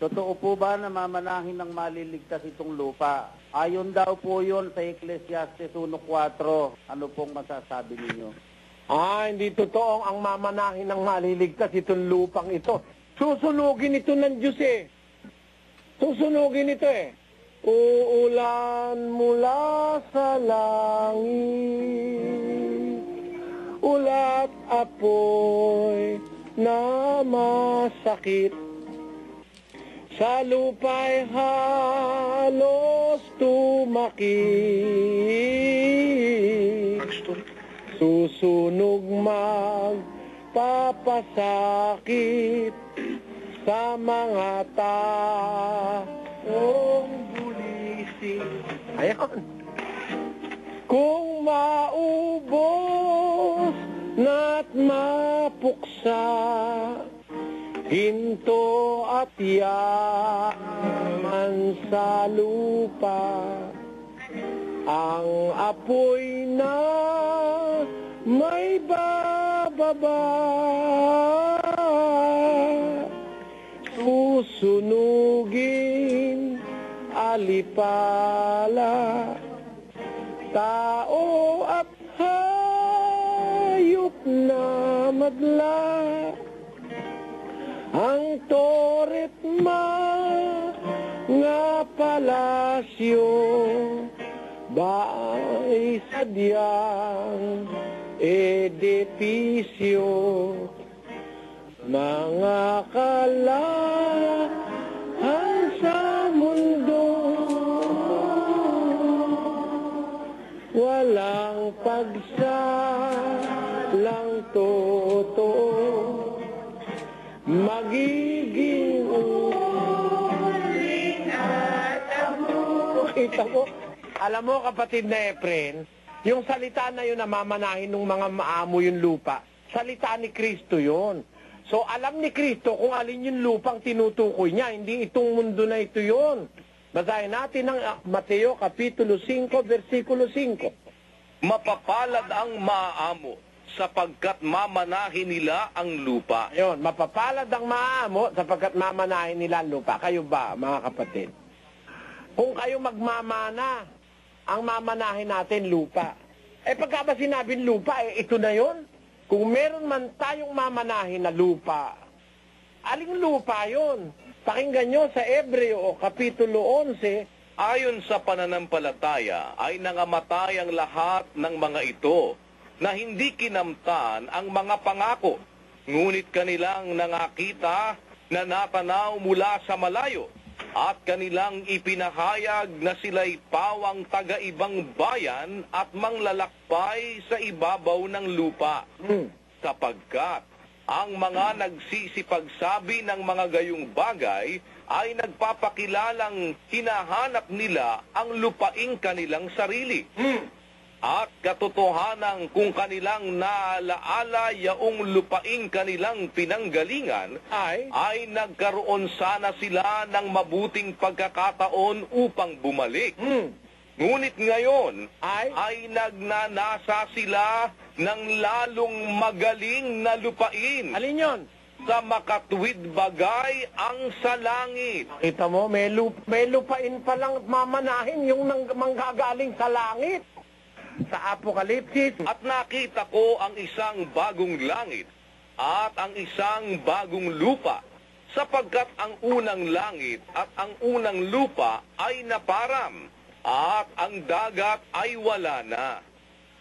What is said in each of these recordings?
Totoo po ba na mamanahin ng maliligtas itong lupa? Ayon daw po yun sa Ecclesiastes 1.4. Ano pong masasabi ninyo? Ah, hindi totoo ang mamanahin ng maliligtas itong lupang ito. Susunugin ito ng Diyos eh. Susunugin ito eh. Uulan mula sa langit, ulat apoy na masakit. Sa lupa'y halos tumakit. Susunog magpapasakit sa mga taong bulising. Ayan. Kung maubos na't mapuksa, hinto at yaman sa lupa, ang apoy na may bababa. Susunugin alipala tao at hayop na madla ang toret mga palasyo Baay sadyang edipisyo. Mga kalahan sa mundo Walang pagsalang totoo Magiging uling at abo Kita mo, alam mo kapatid na Efren, yung salita na yun na mamanahin ng mga maamo yung lupa, salita ni Kristo yun. So alam ni Kristo kung alin yung lupang tinutukoy niya, hindi itong mundo na ito yun. Basahin natin ang Mateo Kapitulo 5, versikulo 5. Mapapalad ang maamo sapagkat mamanahin nila ang lupa. Ayun, mapapalad ang maamo sapagkat mamanahin nila ang lupa. Kayo ba, mga kapatid? Kung kayo magmamana, ang mamanahin natin lupa. Eh pagka ba sinabing lupa, eh ito na yon. Kung meron man tayong mamanahin na lupa, aling lupa yon? Pakinggan nyo sa Ebreo, Kapitulo 11, Ayon sa pananampalataya ay nangamatay ang lahat ng mga ito na hindi kinamtan ang mga pangako. Ngunit kanilang nangakita na natanaw mula sa malayo at kanilang ipinahayag na sila'y pawang taga-ibang bayan at manglalakbay sa ibabaw ng lupa. hmm, sapagkat ang mga nagsisipagsabi ng mga gayong bagay ay nagpapakilalang hinahanap nila ang lupaing kanilang sarili. At katotohanan kung kanilang naalaala yaong lupaing kanilang pinanggalingan, ay, ay nagkaroon sana sila ng mabuting pagkakataon upang bumalik. hmm, Ngunit ngayon, ay, ay nagnanasa sila ng lalong magaling na lupain alin yon? sa makatwid bagay ang sa langit. Kita mo, may, lup, may lupain palang mamanahin yung nang, manggagaling sa langit. Sa Apokalipsis, At nakita ko ang isang bagong langit at ang isang bagong lupa sapagkat ang unang langit at ang unang lupa ay naparam at ang dagat ay wala na.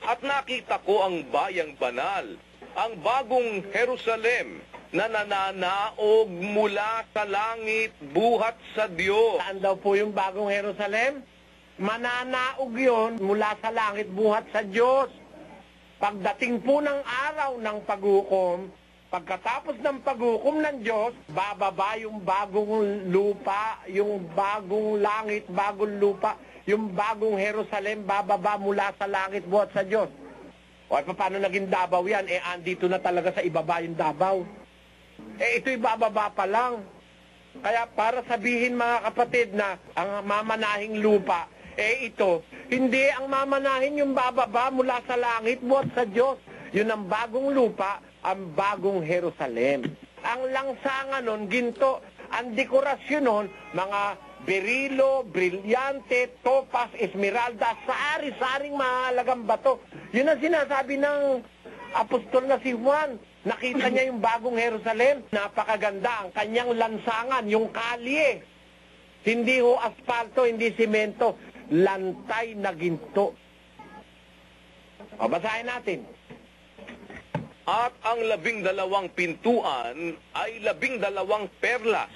At nakita ko ang bayang banal, ang bagong Jerusalem na nananaog mula sa langit buhat sa Diyos. Saan daw po yung bagong Jerusalem? Mananaog yon mula sa langit buhat sa Diyos. Pagdating po ng araw ng paghukom, pagkatapos ng paghukom ng Diyos, bababa yung bagong lupa, yung bagong langit, bagong lupa, yung bagong Jerusalem, bababa mula sa langit buhat sa Diyos. O pa- paano naging Davao yan? Eh, andito na talaga sa ibaba yung Davao. Eh, ito'y bababa pa lang. Kaya para sabihin mga kapatid na ang mamanahing lupa, eh ito, hindi ang mamanahin yung bababa mula sa langit buhat sa Diyos. Yun ang bagong lupa, ang bagong Jerusalem. Ang langsangan nun, ginto, ang dekorasyon nun, mga berilo, brilyante, topas, esmeralda, sari-saring mahalagang bato. Yun ang sinasabi ng apostol na si Juan. Nakita niya yung bagong Jerusalem. Napakaganda ang kanyang lansangan, yung kalye. Hindi ho asfalto, hindi simento. Lantay na ginto. O, basahin natin. At ang labing dalawang pintuan ay labing dalawang perlas,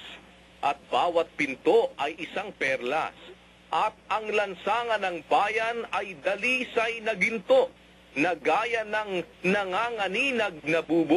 at bawat pinto ay isang perlas. At ang lansangan ng bayan ay dalisay na ginto, na gaya ng nanganganinag na bubo.